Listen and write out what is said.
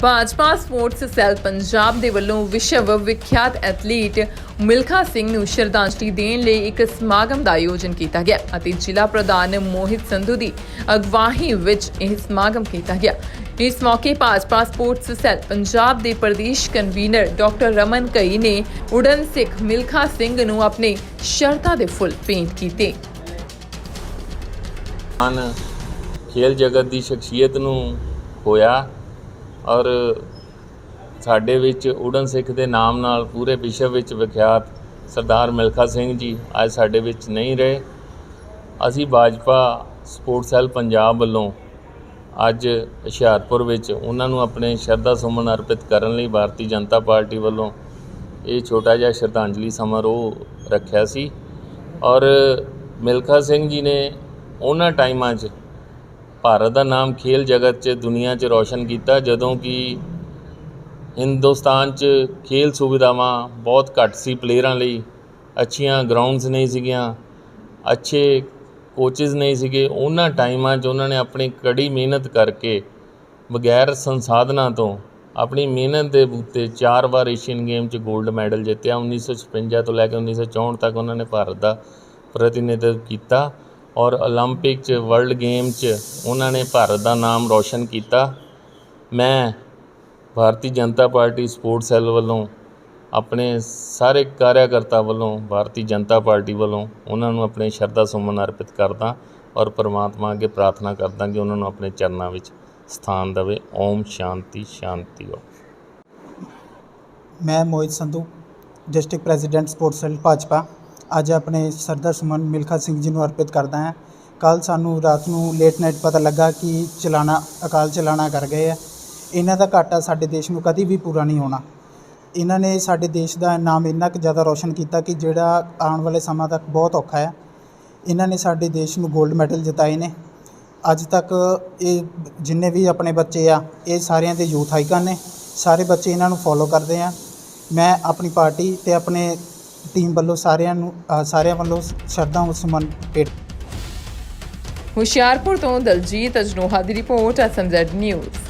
Bhajpa sports cell Punjab ਦੇ ਵੱਲੋਂ ਵਿਸ਼ਵ ਵਿਖਿਆਤ ਐਥਲੀਟ ਮਿਲਖਾ ਸਿੰਘ ਨੂੰ ਸ਼ਰਧਾਂਜਲੀ ਦੇਣ ਲਈ ਇੱਕ ਸਮਾਗਮ ਦਾ ਆਯੋਜਨ ਕੀਤਾ ਗਿਆ ਅਤੇ ਜ਼ਿਲ੍ਹਾ ਪ੍ਰਧਾਨ ਮੋਹਿਤ ਸੰਧੂ ਦੀ ਅਗਵਾਈ ਵਿੱਚ ਇਹ ਸਮਾਗਮ ਕੀਤਾ ਗਿਆ। ਇਸ ਮੌਕੇ ਭਾਜਪਾ ਸਪੋਰਟਸ ਸੈੱਲ ਪੰਜਾਬ ਦੇ ਪ੍ਰਦੇਸ਼ ਕਨਵੀਨਰ ਡਾਕਟਰ ਰਮਨ ਕਈ ਨੇ ਉਡਨ ਸਿੱਖ ਮਿਲਖਾ ਸਿੰਘ ਨੂੰ ਆਪਣੇ ਸ਼ਰਧਾ ਦੇ ਫੁੱਲ ਭੇਂਟ ਕੀਤੇ। ਹਨ ਖੇਲ ਜਗਤ ਦੀ ਸ਼ਖਸੀਅਤ ਨੂੰ ਹੋਇਆ। ਔਰ ਸਾਡੇ ਵਿੱਚ ਉਡਨ ਸਿੱਖ ਦੇ ਨਾਮ ਨਾਲ ਪੂਰੇ ਵਿਸ਼ਵ ਵਿੱਚ ਵਿਖਿਆਤ ਸਰਦਾਰ ਮਿਲਖਾ ਸਿੰਘ ਜੀ ਅੱਜ ਸਾਡੇ ਵਿੱਚ ਨਹੀਂ ਰਹੇ। ਅਸੀਂ ਭਾਜਪਾ ਸਪੋਰਟਸ ਸੈੱਲ ਪੰਜਾਬ ਵੱਲੋਂ ਅੱਜ ਹੁਸ਼ਿਆਰਪੁਰ ਵਿੱਚ ਉਹਨਾਂ ਨੂੰ ਆਪਣੇ ਸ਼ਰਧਾ ਸੁਮਨ ਅਰਪਿਤ ਕਰਨ ਲਈ ਭਾਰਤੀ ਜਨਤਾ ਪਾਰਟੀ ਵੱਲੋਂ ਇਹ ਛੋਟਾ ਜਿਹਾ ਸ਼ਰਧਾਂਜਲੀ ਸਮਾਰੋਹ ਰੱਖਿਆ ਸੀ। ਔਰ ਮਿਲਖਾ ਸਿੰਘ ਜੀ ਨੇ ਉਹਨਾਂ ਟਾਈਮਾਂ 'ਚ ਭਾਰਤ ਦਾ ਨਾਮ ਖੇਲ ਜਗਤ 'ਚ ਦੁਨੀਆ 'ਚ ਰੌਸ਼ਨ ਕੀਤਾ, ਜਦੋਂ ਕਿ ਹਿੰਦੁਸਤਾਨ 'ਚ ਖੇਲ ਸੁਵਿਧਾਵਾਂ ਬਹੁਤ ਘੱਟ ਸੀ ਪਲੇਅਰਾਂ ਲਈ। ਅੱਛੀਆਂ ਗਰਾਊਂਡਸ ਨਹੀਂ ਸੀਗੀਆਂ, ਅੱਛੇ ਕੋਚਿਸ ਨਹੀਂ ਸੀਗੇ। ਉਹਨਾਂ ਟਾਈਮਾਂ 'ਚ ਉਹਨਾਂ ਨੇ ਆਪਣੀ ਕੜੀ ਮਿਹਨਤ ਕਰਕੇ ਬਗੈਰ ਸੰਸਾਧਨਾਂ ਤੋਂ ਆਪਣੀ ਮਿਹਨਤ ਦੇ ਬੂਤੇ ਚਾਰ ਵਾਰ ਏਸ਼ੀਅਨ ਗੇਮ 'ਚ 골ਡ ਮੈਡਲ ਜਿੱਤਿਆ 1956 ਤੋਂ ਲੈ ਕੇ 1964 ਤੱਕ ਉਹਨਾਂ ਨੇ ਭਾਰਤ ਦਾ ਪ੍ਰਤੀਨਿਧਿਤਵ ਕੀਤਾ। ਔਰ ਓਲੰਪਿਕ 'ਚ ਵਰਲਡ ਗੇਮ 'ਚ ਉਹਨਾਂ ਨੇ ਭਾਰਤ ਦਾ ਨਾਮ ਰੌਸ਼ਨ ਕੀਤਾ। ਮੈਂ Bharatiya Janata party sport cell ਵੱਲੋਂ, ਆਪਣੇ ਸਾਰੇ ਕਾਰਿਆਕਰਤਾ ਵੱਲੋਂ, ਭਾਰਤੀ ਜਨਤਾ ਪਾਰਟੀ ਵੱਲੋਂ ਉਹਨਾਂ ਨੂੰ ਆਪਣੇ ਸ਼ਰਧਾ ਸੁਮਨ ਅਰਪਿਤ ਕਰਦਾ ਔਰ ਪਰਮਾਤਮਾ ਅੱਗੇ ਪ੍ਰਾਰਥਨਾ ਕਰਦਾ ਕਿ ਉਹਨਾਂ ਨੂੰ ਆਪਣੇ ਚਰਨਾਂ ਵਿੱਚ ਸਥਾਨ ਦੇਵੇ। ਓਮ ਸ਼ਾਂਤੀ ਸ਼ਾਂਤੀ ਓਮ ਮੈਂ Mohit Sandhu district president sports cell Bhajpa. ਅੱਜ ਆਪਣੇ ਸਰਦਾਰ ਸੁਮਨ ਮਿਲਖਾ ਸਿੰਘ ਜੀ ਨੂੰ ਅਰਪਿਤ ਕਰਦਾ ਹਾਂ। ਕੱਲ ਸਾਨੂੰ ਰਾਤ ਨੂੰ ਲੇਟ ਨਾਈਟ ਪਤਾ ਲੱਗਾ ਕਿ ਚਲਾਣਾ, ਅਕਾਲ ਚਲਾਣਾ ਕਰ ਗਏ ਆ। ਇਹਨਾਂ ਦਾ ਘਾਟਾ ਸਾਡੇ ਦੇਸ਼ ਨੂੰ ਕਦੀ ਵੀ ਪੂਰਾ ਨਹੀਂ ਹੋਣਾ। ਇਹਨਾਂ ਨੇ ਸਾਡੇ ਦੇਸ਼ ਦਾ ਨਾਮ ਇੰਨਾ ਕੁ ਜ਼ਿਆਦਾ ਰੌਸ਼ਨ ਕੀਤਾ ਕਿ ਜਿਹੜਾ ਆਉਣ ਵਾਲੇ ਸਮਾਂ ਤੱਕ ਬਹੁਤ ਔਖਾ ਹੈ ਇਹਨਾਂ ਨੇ ਸਾਡੇ ਦੇਸ਼ ਨੂੰ 골ਡ ਮੈਡਲ ਜਿਤਾਏ ਨੇ। ਅੱਜ ਤੱਕ ਇਹ ਜਿੰਨੇ ਵੀ ਆਪਣੇ ਬੱਚੇ ਆ, ਇਹ ਸਾਰਿਆਂ ਦੇ ਯੂਥ ਆਈਕਨ ਨੇ। ਸਾਰੇ ਬੱਚੇ ਇਹਨਾਂ ਨੂੰ ਫੋਲੋ ਕਰਦੇ ਆ। ਮੈਂ ਆਪਣੀ ਪਾਰਟੀ ਤੇ ਆਪਣੇ ਟੀਮ ਵੱਲੋਂ ਸਾਰਿਆਂ ਨੂੰ ਅ, ਸਾਰਿਆਂ ਵੱਲੋਂ ਸ਼ਰਧਾ ਸੁਮਨ ਭੇਟ। ਹੁਸ਼ਿਆਰਪੁਰ ਤੋਂ ਦਲਜੀਤ ਅਜਨੋਹਾ ਦੀ report S M Z news.